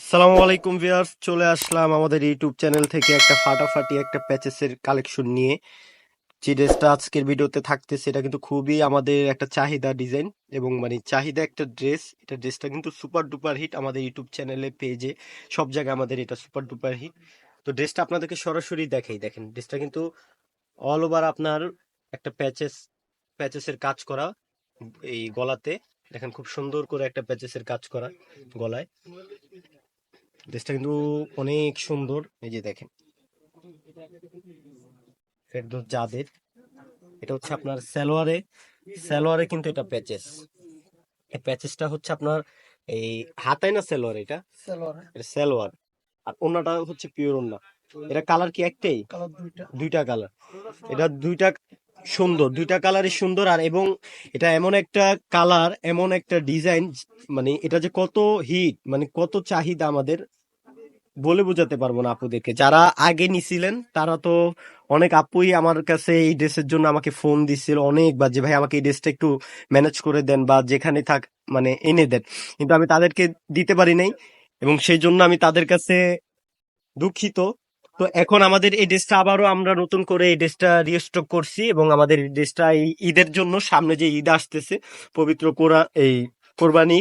আসসালামু আলাইকুম ভিউয়ার্স, চলে আসলাম আমাদের ইউটিউব চ্যানেল থেকে একটা ফাটাফাটি একটা প্যাচেসের কালেকশন নিয়ে। যে ড্রেসটা আজকের ভিডিওতে থাকতেছে, এটা কিন্তু খুবই আমাদের একটা চাহিদা ডিজাইন এবং মানে চাহিদা একটা ড্রেস। এটা ড্রেসটা কিন্তু সুপার ডুপার হিট আমাদের ইউটিউব চ্যানেলে পেজে, সব জায়গায় আমাদের এটা সুপার ডুপার হিট। তো ড্রেসটা আপনাদেরকে সরাসরি দেখাই। দেখেন, ড্রেসটা কিন্তু অল ওভার আপনার একটা প্যাচেস, প্যাচেসের কাজ করা এই গলাতে। দেখেন, খুব সুন্দর করে একটা প্যাচেসের কাজ করা গলায়। ড্রেসটা কিন্তু অনেক সুন্দর। এই যে দেখেন। ফেরদৌস জাদের এটা হচ্ছে আপনার সালোয়ারে সালোয়ারে কিন্তু এটা প্যাচেস এই প্যাচেসটা হচ্ছে আপনার এই হাতায় না সালোয়ার এটা? সালোয়ার। আর অন্যটা হচ্ছে পিওর অন্য এটা কালার কি একটাই? দুইটা। কালার এটা দুইটা সুন্দর দুইটা কালারই সুন্দর। আর এবং এটা এমন একটা কালার এমন একটা ডিজাইন মানে এটা যে কত হিট মানে কত চাহিদা আমাদের বলে বোঝাতে পারব না আপুদেরকে। যারা আগে নিছিলেন, তারা তো অনেক আপুই আমার কাছে এই ড্রেসের জন্য আমাকে ফোন দিছিল অনেকবার যে, ভাই, আমাকে এই ড্রেসটা একটু ম্যানেজ করে দেন বা যেখানে থাক মানে এনে দেন। কিন্তু আমি তাদেরকে দিতে পারি নাই এবং সেই জন্য আমি তাদের কাছে দুঃখিত। তো এখন আমাদের এই ড্রেসটা আবারও আমরা নতুন করে এই ড্রেসটা রিস্টক করছি এবং আমাদের এই ড্রেসটা এই ঈদের জন্য সামনে যে ঈদ আসতেছে, পবিত্র কোরআন, এই কোরবানি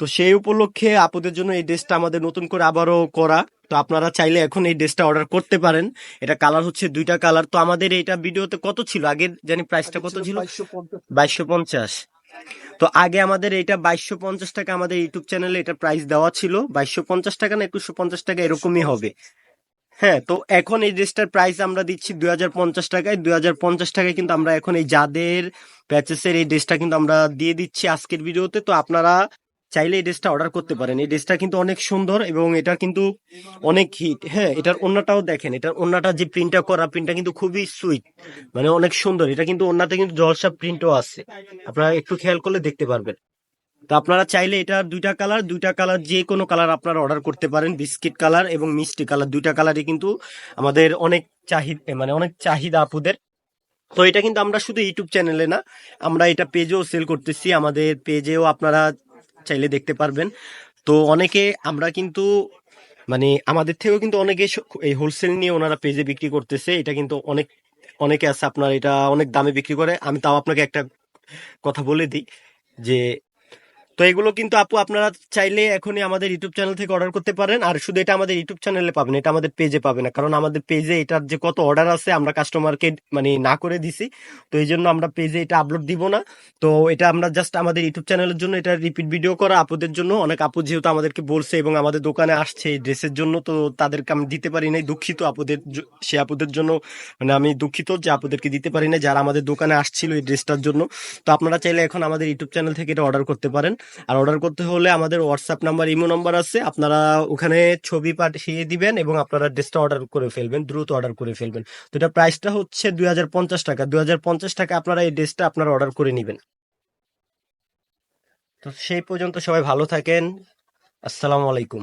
তো সেই উপলক্ষে আপুদের জন্য এই ড্রেসটা আমাদের নতুন করে আবারও করা। তো আপনারা চাইলে এখন এই ড্রেসটা অর্ডার করতে পারেন। এটা কালার হচ্ছে দুইটা কালার তো আমাদের এটা ভিডিওতে কত ছিল? আগে জানি প্রাইসটা কত ছিল বাইশশো পঞ্চাশ। বাইশশো পঞ্চাশ। তো আগে আমাদের এটা বাইশশো পঞ্চাশ টাকা আমাদের ইউটিউব চ্যানেলে এটা প্রাইস দেওয়া ছিল। বাইশশো পঞ্চাশ টাকা না একুশশো পঞ্চাশ টাকা এরকমই হবে। হ্যাঁ তো এখন এই ড্রেসটার প্রাইস আমরা দিচ্ছি দুই হাজার পঞ্চাশ টাকায়। দুই হাজার পঞ্চাশ টাকায় কিন্তু আমরা এখন এই যাদের প্যাচেসের এই ড্রেসটা কিন্তু আমরা দিয়ে দিচ্ছি আজকের ভিডিওতে। তো আপনারা চাইলে এই ড্রেসটা অর্ডার করতে পারেন। এই ড্রেসটা কিন্তু অনেক সুন্দর এবং এটা কিন্তু অনেক হিট হ্যাঁ এটার অন্যটাও দেখেন, এটার অন্যটা যে প্রিন্টটা করা প্রিন্টটা কিন্তু খুবই সুইট মানে অনেক সুন্দর। এটা কিন্তু অন্যতে কিন্তু জলসা প্রিন্টও আছে। আপনারা একটু খেয়াল করলে দেখতে পারবেন। তো আপনারা চাইলে এটার দুইটা কালার দুইটা কালার যে কোনো কালার আপনারা অর্ডার করতে পারেন। বিস্কিট কালার এবং মিষ্টি কালার দুইটা কালারই কিন্তু আমাদের অনেক চাহিদা মানে অনেক চাহিদা আপুদের। তো এটা কিন্তু আমরা শুধু ইউটিউব চ্যানেলে না, আমরা এটা পেজেও সেল করতেছি। আমাদের পেজেও আপনারা চাইলে দেখতে পারবেন। তো অনেকে আমরা কিন্তু মানে আমাদের থেকেও কিন্তু অনেকে এই হোলসেল নিয়ে ওনারা পেজে বিক্রি করতেছে। এটা কিন্তু অনেক, অনেকে আছে আপনার এটা অনেক দামে বিক্রি করে। আমি তাও আপনাকে একটা কথা বলে দিই যে তো এগুলো কিন্তু আপু আপনারা চাইলে এখনই আমাদের ইউটিউব চ্যানেল থেকে অর্ডার করতে পারেন। আর শুধু এটা আমাদের ইউটিউব চ্যানেলে পাবেন, এটা আমাদের পেজে পাবে না। কারণ আমাদের পেজে এটার যে কত অর্ডার আছে আমরা কাস্টমারকে মানে না করে দিছি। তো এই জন্য আমরা পেজে এটা আপলোড দিব না। তো এটা আমরা জাস্ট আমাদের ইউটিউব চ্যানেলের জন্য এটা রিপিট ভিডিও করা। আপুদের জন্য অনেক আপু যেহেতু আমাদেরকে বলছে এবং আমাদের দোকানে আসছে এই ড্রেসের জন্য, তো তাদেরকে আমি দিতে পারি নাই। দুঃখিত আপুদের সে আপুদের জন্য মানে আমি দুঃখিত যে আপুদেরকে দিতে পারি না যারা আমাদের দোকানে আসছিল এই ড্রেসটার জন্য। তো আপনারা চাইলে এখন আমাদের ইউটিউব চ্যানেল থেকে এটা অর্ডার করতে পারেন। আর অর্ডার করতে হলে আমাদের হোয়াটসঅ্যাপ নাম্বার ইমো নাম্বার আছে। আপনারা ওখানে ছবি পাঠিয়ে দিবেন এবং আপনারা ড্রেসটা অর্ডার করে ফেলবেন, দ্রুত অর্ডার করে ফেলবেন। তো এটা প্রাইসটা হচ্ছে দুই হাজার পঞ্চাশ টাকা। দুই হাজার পঞ্চাশ টাকা আপনারা এই ড্রেসটা আপনারা অর্ডার করে নেবেন। তো সেই পর্যন্ত সবাই ভালো থাকেন। আসসালামু আলাইকুম।